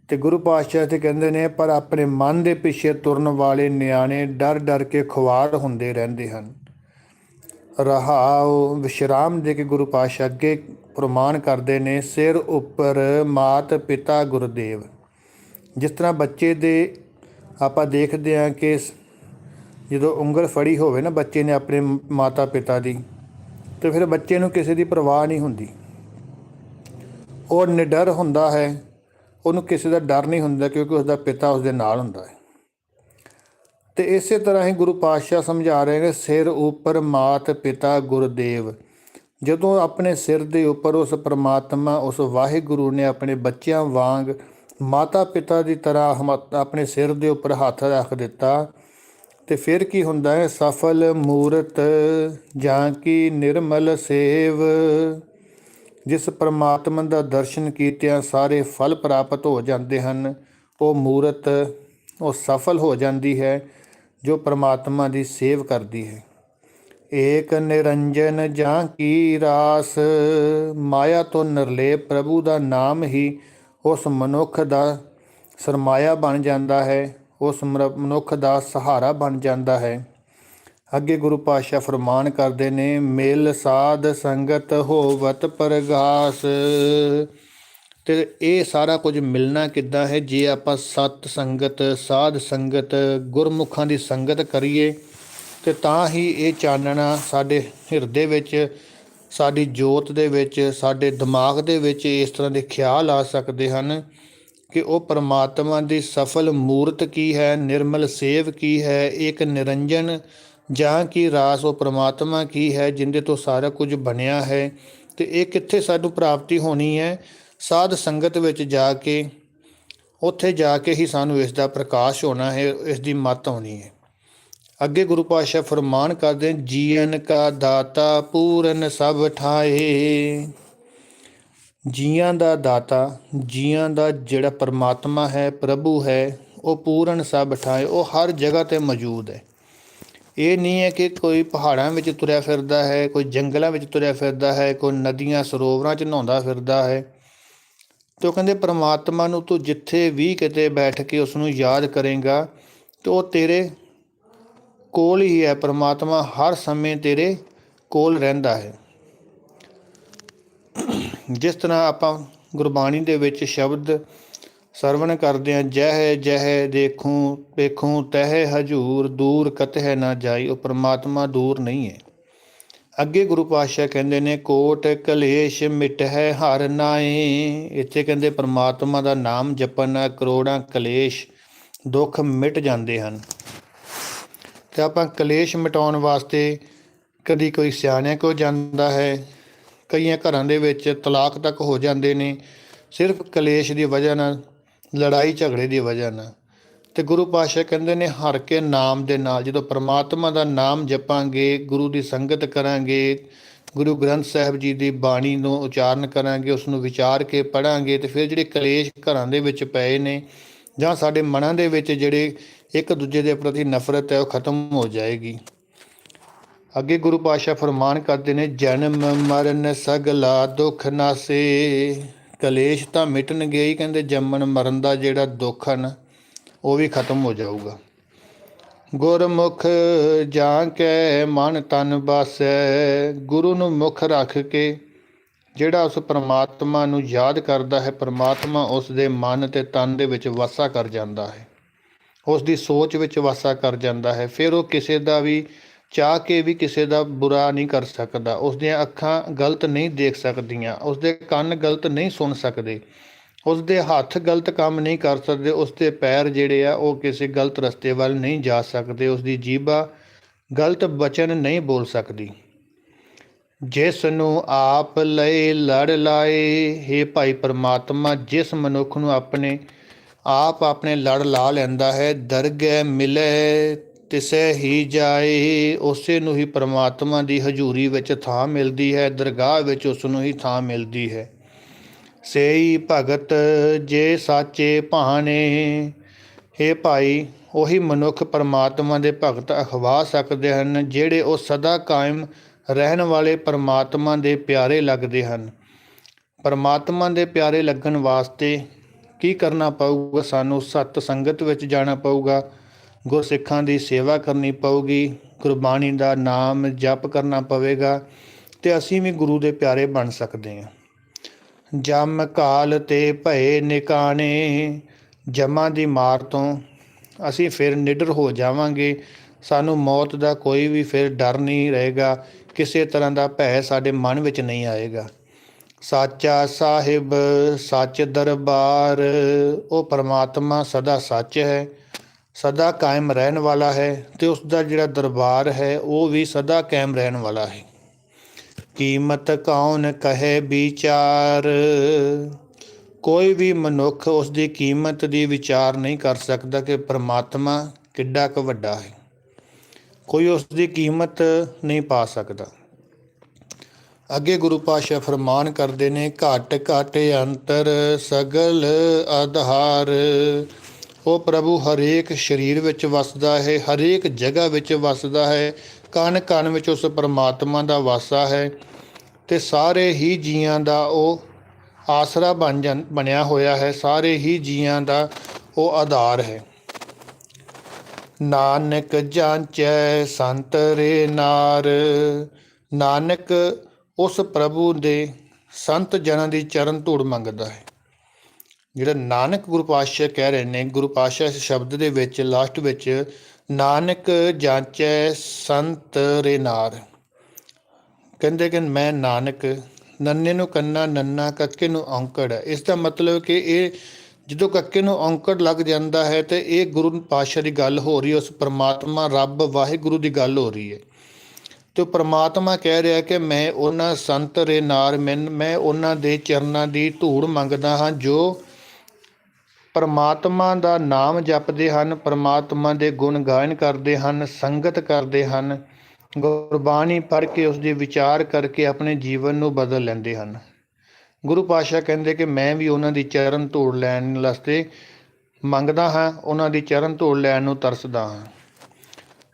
ਤੇ ਗੁਰੂ ਪਾਤਸ਼ਾਹ ਤੇ ਕਹਿੰਦੇ ਨੇ, ਪਰ ਆਪਣੇ ਮਨ ਦੇ ਪਿੱਛੇ ਤੁਰਨ ਵਾਲੇ ਨਿਆਣੇ ਡਰ ਡਰ ਕੇ ਖੁਆਰ ਹੁੰਦੇ ਰਹਿੰਦੇ ਹਨ। ਰਹਾਉ, ਵਿਸ਼ਰਾਮ ਦੇ ਕੇ ਗੁਰੂ ਪਾਤਸ਼ਾਹ ਅੱਗੇ ਪ੍ਰਮਾਣ ਕਰਦੇ ਨੇ, ਸਿਰ ਉੱਪਰ ਮਾਤ ਪਿਤਾ ਗੁਰਦੇਵ। ਜਿਸ ਤਰ੍ਹਾਂ ਬੱਚੇ ਦੇ ਆਪਾਂ ਦੇਖਦੇ ਹਾਂ ਕਿ ਜਦੋਂ ਉਂਗਲ ਫੜੀ ਹੋਵੇ ਨਾ ਬੱਚੇ ਨੇ ਆਪਣੇ ਮਾਤਾ ਪਿਤਾ ਦੀ, ਤੇ ਫਿਰ ਬੱਚੇ ਨੂੰ ਕਿਸੇ ਦੀ ਪਰਵਾਹ ਨਹੀਂ ਹੁੰਦੀ। ਉਹ ਨਿਡਰ ਹੁੰਦਾ ਹੈ, ਉਹਨੂੰ ਕਿਸੇ ਦਾ ਡਰ ਨਹੀਂ ਹੁੰਦਾ ਕਿਉਂਕਿ ਉਸ ਦਾ ਪਿਤਾ ਉਸ ਦੇ ਨਾਲ ਹੁੰਦਾ ਹੈ। ਤੇ ਇਸੇ ਤਰ੍ਹਾਂ ਹੀ ਗੁਰੂ ਪਾਤਸ਼ਾਹ ਸਮਝਾ ਰਹੇ ਨੇ, ਸਿਰ ਉੱਪਰ ਮਾਤ ਪਿਤਾ ਗੁਰਦੇਵ। ਜਦੋਂ ਆਪਣੇ ਸਿਰ ਦੇ ਉੱਪਰ ਉਸ ਪ੍ਰਮਾਤਮਾ, ਉਸ ਵਾਹਿਗੁਰੂ ਨੇ ਆਪਣੇ ਬੱਚਿਆਂ ਵਾਂਗ ਮਾਤਾ ਪਿਤਾ ਦੀ ਤਰ੍ਹਾਂ ਹਮ- ਆਪਣੇ ਸਿਰ ਦੇ ਉੱਪਰ ਹੱਥ ਰੱਖ ਦਿੱਤਾ, ਤੇ ਫਿਰ ਕੀ ਹੁੰਦਾ ਹੈ? ਸਫਲ ਮੂਰਤ ਜਾਂ ਕੀ ਨਿਰਮਲ ਸੇਵ? ਜਿਸ ਪਰਮਾਤਮਾ ਦਾ ਦਰਸ਼ਨ ਕੀਤਿਆਂ ਸਾਰੇ ਫਲ ਪ੍ਰਾਪਤ ਹੋ ਜਾਂਦੇ ਹਨ, ਉਹ ਮੂਰਤ, ਉਹ ਸਫਲ ਹੋ ਜਾਂਦੀ ਹੈ ਜੋ ਪਰਮਾਤਮਾ ਦੀ ਸੇਵ ਕਰਦੀ ਹੈ। ਏਕ ਨਿਰੰਜਨ ਜਾਂ ਕੀ ਰਾਸ? ਮਾਇਆ ਤੋਂ ਨਿਰਲੇਪ ਪ੍ਰਭੂ ਦਾ ਨਾਮ ਹੀ ਉਸ ਮਨੁੱਖ ਦਾ ਸਰਮਾਇਆ ਬਣ ਜਾਂਦਾ ਹੈ, ਉਸ ਮਨੁੱਖ ਦਾ ਸਹਾਰਾ ਬਣ ਜਾਂਦਾ ਹੈ। ਅੱਗੇ ਗੁਰੂ ਪਾਤਸ਼ਾਹ ਫਰਮਾਨ ਕਰਦੇ ਨੇ, ਮਿਲ ਸਾਧ ਸੰਗਤ ਹੋਵਤ ਪ੍ਰਗਾਸ। ਤੇ ਇਹ ਸਾਰਾ ਕੁਝ ਮਿਲਣਾ ਕਿੱਦਾਂ ਹੈ? ਜੇ ਆਪਾਂ ਸਤ ਸੰਗਤ, ਸਾਧ ਸੰਗਤ, ਗੁਰਮੁਖਾਂ ਦੀ ਸੰਗਤ ਕਰੀਏ ਤੇ ਤਾਂ ਹੀ ਇਹ ਚਾਨਣਾ ਸਾਡੇ ਹਿਰਦੇ ਵਿੱਚ, ਸਾਡੀ ਜੋਤ ਦੇ ਵਿੱਚ, ਸਾਡੇ ਦਿਮਾਗ ਦੇ ਵਿੱਚ ਇਸ ਤਰ੍ਹਾਂ ਦੇ ਖਿਆਲ ਆ ਸਕਦੇ ਹਨ ਕਿ ਉਹ ਪਰਮਾਤਮਾ ਦੀ ਸਫਲ ਮੂਰਤ ਕੀ ਹੈ, ਨਿਰਮਲ ਸੇਵ ਕੀ ਹੈ, ਇੱਕ ਨਿਰੰਜਨ ਜਾਂ ਕੀ ਰਾਸ ਉਹ ਪਰਮਾਤਮਾ ਕੀ ਹੈ ਜਿੰਦੇ ਤੋਂ ਸਾਰਾ ਕੁਝ ਬਣਿਆ ਹੈ। ਤੇ ਇਹ ਕਿੱਥੇ ਸਾਨੂੰ ਪ੍ਰਾਪਤੀ ਹੋਣੀ ਹੈ? ਸਾਧ ਸੰਗਤ ਵਿੱਚ ਜਾ ਕੇ, ਉੱਥੇ ਜਾ ਕੇ ਹੀ ਸਾਨੂੰ ਇਸ ਦਾ ਪ੍ਰਕਾਸ਼ ਹੋਣਾ ਹੈ, ਇਸ ਦੀ ਮੱਤ ਆਉਣੀ ਹੈ। ਅੱਗੇ ਗੁਰੂ ਪਾਤਸ਼ਾਹ ਫਰਮਾਨ ਕਰਦੇ ਹਨ, ਜੀਵਨ ਕਾ ਦਾਤਾ ਪੂਰਨ ਸਭ ਠਾਏ। ਜੀਆਂ ਦਾ ਦਾਤਾ ਜੀਆਂ ਦਾ ਜਿਹੜਾ ਪਰਮਾਤਮਾ ਹੈ ਪ੍ਰਭੂ ਹੈ ਉਹ ਪੂਰਨ ਸਭ ਠਾਏ ਉਹ ਹਰ ਜਗ੍ਹਾ ਤੇ ਮੌਜੂਦ ਹੈ। ਇਹ ਨਹੀਂ ਹੈ ਕਿ ਕੋਈ ਪਹਾੜਾਂ ਵਿੱਚ ਤੁਰਿਆ ਫਿਰਦਾ ਹੈ ਕੋਈ ਜੰਗਲਾਂ ਵਿੱਚ ਤੁਰਿਆ ਫਿਰਦਾ ਹੈ ਕੋਈ ਨਦੀਆਂ ਸਰੋਵਰਾਂ 'ਚ ਨਹਾਉਂਦਾ ਫਿਰਦਾ ਹੈ। ਤੇ ਉਹ ਕਹਿੰਦੇ ਪ੍ਰਮਾਤਮਾ ਨੂੰ ਤੂੰ ਜਿੱਥੇ ਵੀ ਕਿਤੇ ਬੈਠ ਕੇ ਉਸ ਨੂੰ ਯਾਦ ਕਰੇਗਾ ਤੇ ਉਹ ਤੇਰੇ ਕੋਲ ਹੀ ਹੈ, ਪਰਮਾਤਮਾ ਹਰ ਸਮੇਂ ਤੇਰੇ ਕੋਲ ਰਹਿੰਦਾ ਹੈ। ਜਿਸ ਤਰ੍ਹਾਂ ਆਪਾਂ ਗੁਰਬਾਣੀ ਦੇ ਵਿੱਚ ਸ਼ਬਦ ਸਰਵਣ ਕਰਦੇ ਹਾਂ, ਜਹ ਜਹ ਦੇਖੂੰ ਵੇਖੂੰ ਤਹਿ ਹਜੂਰ, ਦੂਰ ਕਤਹਿ ਨਾ ਜਾਈ, ਉਹ ਪਰਮਾਤਮਾ ਦੂਰ ਨਹੀਂ ਹੈ। ਅੱਗੇ ਗੁਰੂ ਪਾਤਸ਼ਾਹ ਕਹਿੰਦੇ ਨੇ, ਕੋਟ ਕਲੇਸ਼ ਮਿਟਹਿ ਹਰ ਨਾਏ ਇੱਥੇ ਕਹਿੰਦੇ, ਪਰਮਾਤਮਾ ਦਾ ਨਾਮ ਜਪਣ ਨਾਲ ਕਰੋੜਾਂ ਕਲੇਸ਼ ਦੁੱਖ ਮਿਟ ਜਾਂਦੇ ਹਨ। ਤੇ ਆਪਾਂ ਕਲੇਸ਼ ਮਿਟਾਉਣ ਵਾਸਤੇ ਕਦੀ ਕੋਈ ਸਿਆਣਿਆਂ ਕੋ ਜਾਂਦਾ ਹੈ। ਕਈਆਂ ਘਰਾਂ ਦੇ ਵਿੱਚ ਤਲਾਕ ਤੱਕ ਹੋ ਜਾਂਦੇ ਨੇ, ਸਿਰਫ ਕਲੇਸ਼ ਦੀ ਵਜ੍ਹਾ ਨਾਲ, ਲੜਾਈ ਝਗੜੇ ਦੀ ਵਜ੍ਹਾ ਨਾਲ। ਤੇ ਗੁਰੂ ਪਾਤਸ਼ਾਹ ਕਹਿੰਦੇ ਨੇ, ਹਰ ਕੇ ਨਾਮ ਦੇ ਨਾਲ, ਜਦੋਂ ਪ੍ਰਮਾਤਮਾ ਦਾ ਨਾਮ ਜਪਾਂਗੇ, ਗੁਰੂ ਦੀ ਸੰਗਤ ਕਰਾਂਗੇ, ਗੁਰੂ ਗ੍ਰੰਥ ਸਾਹਿਬ ਜੀ ਦੀ ਬਾਣੀ ਨੂੰ ਉਚਾਰਨ ਕਰਾਂਗੇ, ਉਸ ਨੂੰ ਵਿਚਾਰ ਕੇ ਪੜਾਂਗੇ ਤੇ ਫਿਰ ਜਿਹੜੇ ਕਲੇਸ਼ ਘਰਾਂ ਦੇ ਵਿੱਚ ਪਏ ਨੇ ਜਾਂ ਸਾਡੇ ਮਨਾਂ ਦੇ ਵਿੱਚ ਜਿਹੜੇ ਇੱਕ ਦੂਜੇ ਦੇ ਪ੍ਰਤੀ ਨਫ਼ਰਤ ਹੈ, ਉਹ ਖਤਮ ਹੋ ਜਾਏਗੀ। ਅੱਗੇ ਗੁਰੂ ਪਾਤਸ਼ਾਹ ਫਰਮਾਨ ਕਰਦੇ ਨੇ, ਜਨਮ ਮਰਨ ਸਗਲਾ ਦੁੱਖ ਨਾਸੇ ਕਲੇਸ਼ ਤਾਂ ਮਿਟਣਗੇ ਹੀ ਕਹਿੰਦੇ, ਜੰਮਣ ਮਰਨ ਦਾ ਜਿਹੜਾ ਦੁੱਖ ਹਨ, ਉਹ ਵੀ ਖਤਮ ਹੋ ਜਾਊਗਾ। ਗੁਰਮੁਖ ਜਾਂ ਕੈ ਮਨ ਤਨ ਬਸੈ, ਗੁਰੂ ਨੂੰ ਮੁਖ ਰੱਖ ਕੇ ਜਿਹੜਾ ਉਸ ਪਰਮਾਤਮਾ ਨੂੰ ਯਾਦ ਕਰਦਾ ਹੈ, ਪਰਮਾਤਮਾ ਉਸ ਦੇ ਮਨ ਤੇ ਤਨ ਦੇ ਵਿੱਚ ਵਾਸਾ ਕਰ ਜਾਂਦਾ ਹੈ। ਉਸ ਦੀ ਸੋਚ ਵਿੱਚ ਵਾਸਾ ਕਰ ਜਾਂਦਾ ਹੈ। ਫਿਰ ਉਹ ਕਿਸੇ ਦਾ ਵੀ ਚਾਹ ਕੇ ਵੀ ਕਿਸੇ ਦਾ ਬੁਰਾ ਨਹੀਂ ਕਰ ਸਕਦਾ। ਉਸ ਦੀਆਂ ਅੱਖਾਂ ਗਲਤ ਨਹੀਂ ਦੇਖ ਸਕਦੀਆਂ। ਉਸ ਦੇ ਕੰਨ ਗਲਤ ਨਹੀਂ ਸੁਣ ਸਕਦੇ। ਉਸ ਦੇ ਹੱਥ ਗਲਤ ਕੰਮ ਨਹੀਂ ਕਰ ਸਕਦੇ। ਉਸ ਦੇ ਪੈਰ ਜਿਹੜੇ ਆ, ਉਹ ਕਿਸੇ ਗਲਤ ਰਸਤੇ ਵੱਲ ਨਹੀਂ ਜਾ ਸਕਦੇ। ਉਸ ਦੀ ਜੀਭਾ ਗਲਤ ਬਚਨ ਨਹੀਂ ਬੋਲ ਸਕਦੀ। ਜਿਸ ਨੂੰ ਆਪ ਲਈ ਲੜ ਲਾਏ हे ਭਾਈ ਪਰਮਾਤਮਾ, ਜਿਸ ਮਨੁੱਖ ਨੂੰ ਆਪਣੇ ਆਪ ਆਪਣੇ ਲੜ ਲਾ ਲੈਂਦਾ ਹੈ, ਦਰਗਹਿ ਮਿਲੇ ਤਿਸੈ ਹੀ ਜਾਏ। ਉਸੇ ਨੂੰ ਹੀ ਪ੍ਰਮਾਤਮਾ ਦੀ ਹਜ਼ੂਰੀ ਵਿੱਚ ਥਾਂ ਮਿਲਦੀ ਹੈ, ਦਰਗਾਹ ਵਿੱਚ ਉਸ ਨੂੰ ਹੀ ਥਾਂ ਮਿਲਦੀ ਹੈ। ਸੇਈ ਭਗਤ ਜੇ ਸਾਚੇ ਭਾਣੇ हे ਭਾਈ, ਉਹੀ ਮਨੁੱਖ ਪਰਮਾਤਮਾ ਦੇ ਭਗਤ ਅਖਵਾ ਸਕਦੇ ਹਨ, ਜਿਹੜੇ ਉਹ ਸਦਾ ਕਾਇਮ ਰਹਿਣ ਵਾਲੇ ਪਰਮਾਤਮਾ ਦੇ ਪਿਆਰੇ ਲੱਗਦੇ ਹਨ। ਪਰਮਾਤਮਾ ਦੇ ਪਿਆਰੇ ਲੱਗਣ ਵਾਸਤੇ ਕੀ ਕਰਨਾ ਪਊਗਾ? ਸਾਨੂੰ ਸਤ ਸੰਗਤ ਵਿੱਚ ਜਾਣਾ ਪਊਗਾ। ਗੁਰਸਿੱਖਾਂ ਦੀ ਸੇਵਾ ਕਰਨੀ ਪਊਗੀ। ਗੁਰਬਾਣੀ ਦਾ ਨਾਮ ਜਪ ਕਰਨਾ ਪਵੇਗਾ ਤੇ ਅਸੀਂ ਵੀ ਗੁਰੂ ਦੇ ਪਿਆਰੇ ਬਣ ਸਕਦੇ ਹਾਂ। ਜਮ ਕਾਲ ਤੇ ਭਏ ਨਿਕਾਣੇ, ਜਮਾਂ ਦੀ ਮਾਰ ਤੋਂ ਅਸੀਂ ਫਿਰ ਨਿਡਰ ਹੋ ਜਾਵਾਂਗੇ। ਸਾਨੂੰ ਮੌਤ ਦਾ ਕੋਈ ਵੀ ਫਿਰ ਡਰ ਨਹੀਂ ਰਹੇਗਾ। ਕਿਸੇ ਤਰ੍ਹਾਂ ਦਾ ਭੈ ਸਾਡੇ ਮਨ ਵਿੱਚ ਨਹੀਂ ਆਏਗਾ। ਸਾਚਾ ਸਾਹਿਬ, ਸੱਚ ਦਰਬਾਰ। ਉਹ ਪਰਮਾਤਮਾ ਸਦਾ ਸੱਚ ਹੈ, ਸਦਾ ਕਾਇਮ ਰਹਿਣ ਵਾਲਾ ਹੈ ਤੇ ਉਸ ਦਾ ਜਿਹੜਾ ਦਰਬਾਰ ਹੈ, ਉਹ ਵੀ ਸਦਾ ਕਾਇਮ ਰਹਿਣ ਵਾਲਾ ਹੈ। ਕੀਮਤ ਕੌਣ ਕਹੇ ਵਿਚਾਰ? ਕੋਈ ਵੀ ਮਨੁੱਖ ਉਸ ਦੀ ਕੀਮਤ ਦੀ ਵਿਚਾਰ ਨਹੀਂ ਕਰ ਸਕਦਾ ਕਿ ਪਰਮਾਤਮਾ ਕਿੱਡਾ ਕੁ ਵੱਡਾ ਹੈ। ਕੋਈ ਉਸ ਦੀ ਕੀਮਤ ਨਹੀਂ ਪਾ ਸਕਦਾ। ਅੱਗੇ ਗੁਰੂ ਪਾਸ਼ਾ ਫਰਮਾਨ ਕਰਦੇ ਨੇ, ਘਟ ਘਟ ਅੰਤਰ ਸਗਲ ਆਧਾਰ। ਉਹ ਪ੍ਰਭੂ ਹਰੇਕ ਸਰੀਰ ਵਿੱਚ ਵਸਦਾ ਹੈ, ਹਰੇਕ ਜਗ੍ਹਾ ਵਿੱਚ ਵਸਦਾ ਹੈ ਕਣ ਕਣ ਵਿੱਚ ਉਸ ਪਰਮਾਤਮਾ ਦਾ ਵਾਸਾ ਹੈ ਤੇ ਸਾਰੇ ਹੀ ਜੀਆਂ ਦਾ ਉਹ ਆਸਰਾ ਬਣ ਜਾਂ- ਬਣਿਆ ਹੋਇਆ ਹੈ, ਸਾਰੇ ਹੀ ਜੀਆਂ ਦਾ ਉਹ ਆਧਾਰ ਹੈ। ਨਾਨਕ ਜਾਂਚੈ ਸੰਤ ਰੇ ਨਾਰ, ਨਾਨਕ ਉਸ ਪ੍ਰਭੂ ਦੇ ਸੰਤ ਜਨਾਂ ਦੀ ਚਰਨ ਧੂੜ ਮੰਗਦਾ ਹੈ। ਜਿਹੜਾ ਨਾਨਕ ਗੁਰੂ ਪਾਤਸ਼ਾਹ ਕਹਿ ਰਹੇ ਨੇ, ਗੁਰੂ ਪਾਤਸ਼ਾਹ ਇਸ ਸ਼ਬਦ ਦੇ ਵਿੱਚ ਲਾਸਟ ਵਿੱਚ, ਨਾਨਕ ਜਾਂਚੈ ਸੰਤ ਰੇਨਾਰ ਕਹਿੰਦੇ ਕਿ ਮੈਂ ਨਾਨਕ, ਨੰਨੇ ਨੂੰ ਕੰਨਾ, ਨੰਨਾ ਕੱਕੇ ਨੂੰ ਔਂਕੜ ਹੈ। ਇਸ ਦਾ ਮਤਲਬ ਕਿ ਇਹ ਜਦੋਂ ਕੱਕੇ ਨੂੰ ਔਂਕੜ ਲੱਗ ਜਾਂਦਾ ਹੈ ਤੇ ਇਹ ਗੁਰੂ ਪਾਤਸ਼ਾਹ ਦੀ ਗੱਲ ਹੋ ਰਹੀ ਹੈ, ਉਸ ਪਰਮਾਤਮਾ, ਰੱਬ, ਵਾਹਿਗੁਰੂ ਦੀ ਗੱਲ ਹੋ ਰਹੀ ਹੈ। ਤੇ ਉਹ ਪ੍ਰਮਾਤਮਾ ਕਹਿ ਰਿਹਾ ਕਿ ਮੈਂ ਉਹਨਾਂ ਸੰਤ ਰੇ ਨਾਰ ਮੈਂ ਉਹਨਾਂ ਦੇ ਚਰਨਾਂ ਦੀ ਧੂੜ ਮੰਗਦਾ ਹਾਂ, ਜੋ ਪਰਮਾਤਮਾ ਦਾ ਨਾਮ ਜਪਦੇ ਹਨ, ਪਰਮਾਤਮਾ ਦੇ ਗੁਣ ਗਾਇਨ ਕਰਦੇ ਹਨ, ਸੰਗਤ ਕਰਦੇ ਹਨ, ਗੁਰਬਾਣੀ ਪੜ੍ਹ ਕੇ ਉਸ ਦੇ ਵਿਚਾਰ ਕਰਕੇ ਆਪਣੇ ਜੀਵਨ ਨੂੰ ਬਦਲ ਲੈਂਦੇ ਹਨ। ਗੁਰੂ ਪਾਤਸ਼ਾਹ ਕਹਿੰਦੇ ਕਿ ਮੈਂ ਵੀ ਉਹਨਾਂ ਦੀ ਚਰਨ ਧੂੜ ਲੈਣ ਵਾਸਤੇ ਮੰਗਦਾ ਹਾਂ, ਉਹਨਾਂ ਦੀ ਚਰਨ ਧੂੜ ਲੈਣ ਨੂੰ ਤਰਸਦਾ ਹਾਂ।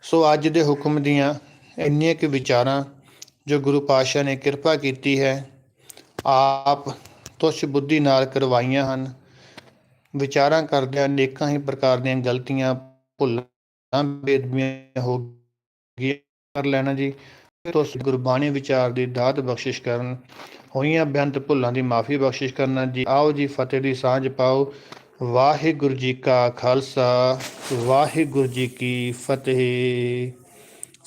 ਸੋ ਅੱਜ ਦੇ ਹੁਕਮ ਦੀਆਂ ਇੰਨੀਆਂ ਕੁ ਵਿਚਾਰਾਂ ਜੋ ਗੁਰੂ ਪਾਤਸ਼ਾਹ ਨੇ ਕਿਰਪਾ ਕੀਤੀ ਹੈ, ਆਪ ਤੁਸ਼ ਬੁੱਧੀ ਨਾਲ ਕਰਵਾਈਆਂ ਹਨ। ਵਿਚਾਰਾਂ ਕਰਦਿਆਂ ਅਨੇਕਾਂ ਹੀ ਪ੍ਰਕਾਰ ਦੀਆਂ ਗਲਤੀਆਂ, ਭੁੱਲਾਂ ਬੇਦਬੀਆਂ ਹੋ ਗਈਆਂ। ਕਰ ਲੈਣਾ ਜੀ। ਤੁਸੀਂ ਗੁਰਬਾਣੀ ਵਿਚਾਰ ਦੀ ਦਾਤ ਬਖਸ਼ਿਸ਼ ਕਰਨ, ਹੋਈਆਂ ਬੇਅੰਤ ਭੁੱਲਾਂ ਦੀ ਮਾਫੀ ਬਖਸ਼ਿਸ਼ ਕਰਨਾ ਜੀ। ਆਓ ਜੀ, ਫਤਿਹ ਦੀ ਸਾਂਝ ਪਾਓ। ਵਾਹਿਗੁਰੂ ਜੀ ਕਾ ਖਾਲਸਾ, ਵਾਹਿਗੁਰੂ ਜੀ ਕੀ ਫਤਿਹ।